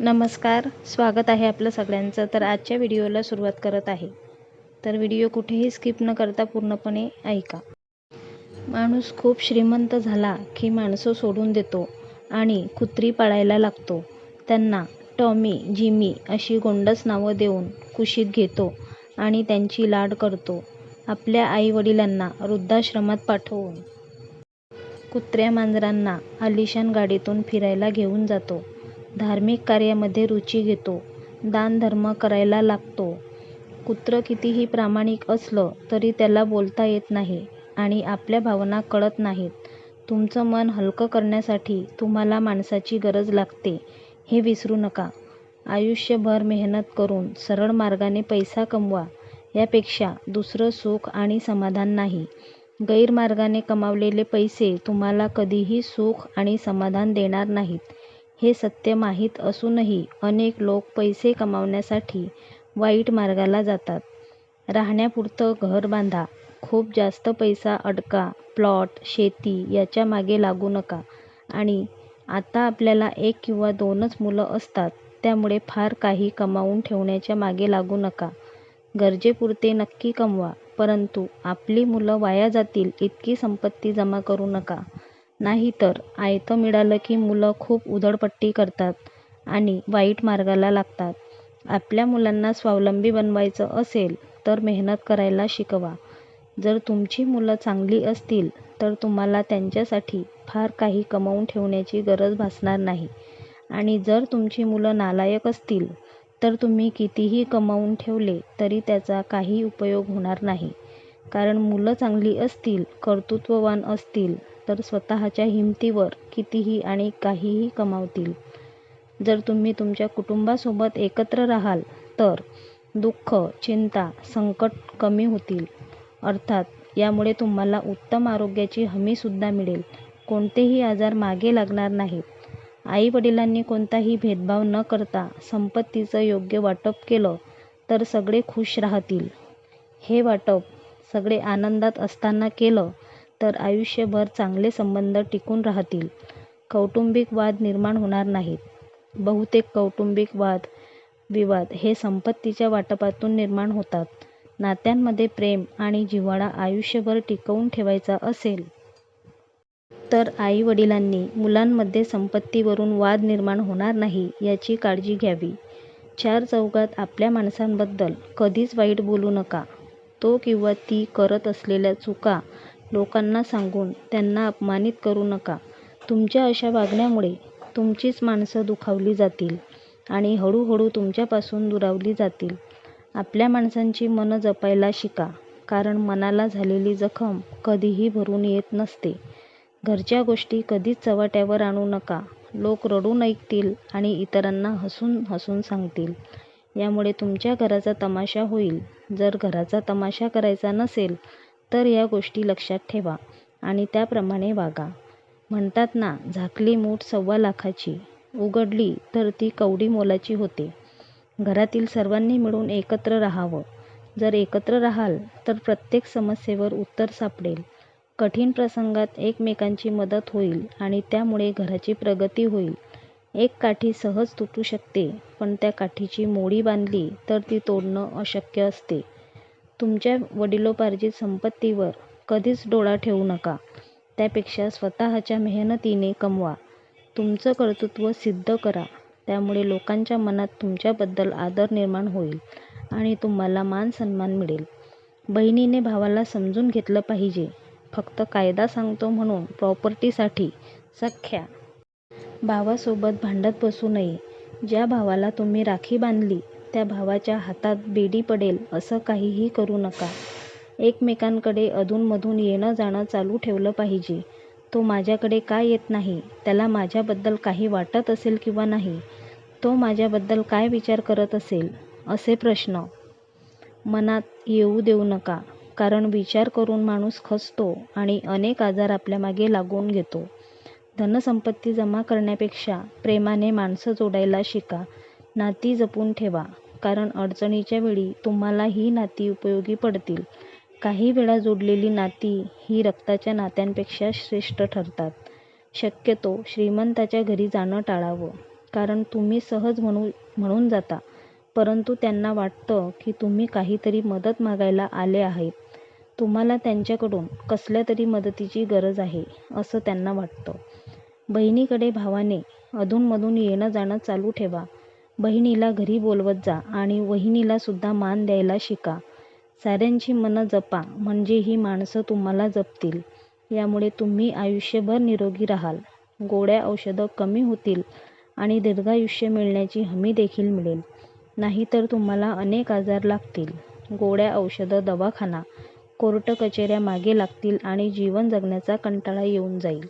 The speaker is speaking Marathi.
नमस्कार स्वागत आहे आपलं सगळ्यांचं. तर आजच्या व्हिडिओला सुरुवात करत आहे. तर व्हिडिओ कुठेही स्किप न करता पूर्णपणे ऐका. माणूस खूप श्रीमंत झाला की माणसं सोडून देतो आणि कुत्री पाळायला लागतो. त्यांना टॉमी जिमी अशी गोंडस नावं देऊन कुशीत घेतो आणि त्यांची लाड करतो. आपल्या आईवडिलांना वृद्धाश्रमात पाठवून. कुत्र्या मांजरांना आलिशान गाडीतून फिरायला घेऊन जातो. धार्मिक कार्यामध्ये रुची घेतो. दानधर्म करायला लागतो. कुत्रं कितीही प्रामाणिक असलं तरी त्याला बोलता येत नाही आणि आपल्या भावना कळत नाहीत. तुमचं मन हलकं करण्यासाठी तुम्हाला माणसाची गरज लागते. हे विसरू नका. आयुष्यभर मेहनत करून सरळ मार्गाने पैसा कमवा. यापेक्षा दुसरं सुख आणि समाधान नाही. गैरमार्गाने कमावलेले पैसे तुम्हाला कधीही सुख आणि समाधान देणार नाहीत. हे सत्य माहीत असूनही अनेक लोक पैसे कमावण्यासाठी वाईट मार्गाला जातात. राहण्यापुरतं घर बांधा खूप जास्त पैसा अडका प्लॉट शेती याच्या मागे लागू नका. आणि आता आपल्याला एक किंवा दोनच मुलं असतात त्यामुळे फार काही कमावून ठेवण्याच्या मागे लागू नका. गरजेपुरते नक्की कमवा परंतु आपली मुलं वाया जातील इतकी संपत्ती जमा करू नका. नाहीतर आयतं मिळालं की मुलं खूप उधळपट्टी करतात आणि वाईट मार्गाला लागतात. आपल्या मुलांना स्वावलंबी बनवायचं असेल तर मेहनत करायला शिकवा. जर तुमची मुलं चांगली असतील तर तुम्हाला त्यांच्यासाठी फार काही कमवून ठेवण्याची गरज भासणार नाही. आणि जर तुमची मुलं नालायक असतील तर तुम्ही कितीही कमावून ठेवले तरी त्याचा काही उपयोग होणार नाही. कारण मुलं चांगली असतील कर्तृत्ववान असतील तर स्वतःच्या हिमतीवर कितीही आणि काहीही कमावतील. जर तुम्ही तुमच्या कुटुंबासोबत एकत्र राहाल तर दुःख चिंता संकट कमी होतील. अर्थात यामुळे तुम्हाला उत्तम आरोग्याची हमीसुद्धा मिळेल. कोणतेही आजार मागे लागणार नाहीत. आईवडिलांनी कोणताही भेदभाव न करता संपत्तीचं योग्य वाटप केलं तर सगळे खुश राहतील. हे वाटप सगळे आनंदात असताना केलं तर आयुष्यभर चांगले संबंध टिकून राहतील. कौटुंबिक वाद निर्माण होणार नाहीत. बहुतेक कौटुंबिक वाद विवाद हे संपत्तीच्या वाटपातून निर्माण होतात. नात्यांमध्ये प्रेम आणि जिव्हाळा आयुष्यभर टिकवून ठेवायचा असेल. तर आई वडिलांनी मुलांमध्ये संपत्तीवरून वाद निर्माण होणार नाही याची काळजी घ्यावी. चार चौघात आपल्या माणसांबद्दल कधीच वाईट बोलू नका. तो किंवा ती करत असलेल्या चुका लोकांना सांगून त्यांना अपमानित करू नका. तुमच्या अशा वागण्यामुळे तुमचीच माणसं दुखावली जातील आणि हळूहळू तुमच्यापासून दुरावली जातील. आपल्या माणसांची मनं जपायला शिका कारण मनाला झालेली जखम कधीही भरून येत नसते. घरच्या गोष्टी कधीच चव्हाट्यावर आणू नका. लोक रडून ऐकतील आणि इतरांना हसून हसून सांगतील. यामुळे तुमच्या घराचा तमाशा होईल. जर घराचा तमाशा करायचा नसेल तर या गोष्टी लक्षात ठेवा आणि त्याप्रमाणे वागा. म्हणतात ना झाकली मूठ सव्वा लाखाची उघडली तर ती कवडी मोलाची होते. घरातील सर्वांनी मिळून एकत्र राहावं. जर एकत्र राहाल तर प्रत्येक समस्येवर उत्तर सापडेल. कठीण प्रसंगात एकमेकांची मदत होईल आणि त्यामुळे घराची प्रगती होईल. एक काठी सहज तुटू शकते पण त्या काठीची मोडी बांधली तर ती तोडणं अशक्य असते. तुमच्या वडिलोपार्जित संपत्तीवर कधीच डोळा ठेवू नका. त्यापेक्षा स्वतःच्या मेहनतीने कमवा. तुमचं कर्तृत्व सिद्ध करा. त्यामुळे लोकांच्या मनात तुमच्याबद्दल आदर निर्माण होईल आणि तुम्हाला मान सन्मान मिळेल. बहिणीने भावाला समजून घेतलं पाहिजे. फक्त कायदा सांगतो म्हणून प्रॉपर्टीसाठी सख्या. भावासोबत भांडत बसू नये. ज्या भावाला तुम्ही राखी बांधली त्या भावाच्या हातात बेडी पडेल असं काहीही करू नका. एकमेकांकडे अधूनमधून येणं जाणं चालू ठेवलं पाहिजे. तो माझ्याकडे का येत नाही? त्याला माझ्याबद्दल काही वाटत असेल किंवा नाही? तो माझ्याबद्दल काय विचार करत असेल? असे प्रश्न. मनात येऊ देऊ नका कारण विचार करून माणूस खचतो आणि अनेक आजार आपल्यामागे लागून घेतो. धनसंपत्ती जमा करण्यापेक्षा प्रेमाने माणसं जोडायला शिका. नाती जपून ठेवा. कारण अडचणीच्या वेळी तुम्हाला ही नाती उपयोगी पडतील. काही वेळा जोडलेली नाती ही रक्ताच्या नात्यांपेक्षा श्रेष्ठ ठरतात. शक्यतो श्रीमंताच्या घरी जाणं टाळावं. कारण तुम्ही सहज म्हणू म्हणून जाता. परंतु त्यांना वाटतं की तुम्ही काहीतरी मदत मागायला आले आहेत. तुम्हाला त्यांच्याकडून कसल्या तरी मदतीची गरज आहे असं त्यांना वाटतं. बहिणीकडे भावाने अधूनमधून येणं जाणं चालू ठेवा. बहिणीला घरी बोलवत जा आणि वहिनीला सुद्धा मान द्यायला शिका. साऱ्यांची मनं जपा म्हणजे ही माणसं तुम्हाला जपतील. यामुळे तुम्ही आयुष्यभर निरोगी राहाल. गोड्या औषधं कमी होतील आणि दीर्घायुष्य मिळण्याची हमी देखील मिळेल. नाहीतर तुम्हाला अनेक आजार लागतील. गोड्या औषधं दवाखाना कोर्ट कचेऱ्या मागे लागतील आणि जीवन जगण्याचा कंटाळा येऊन जाईल.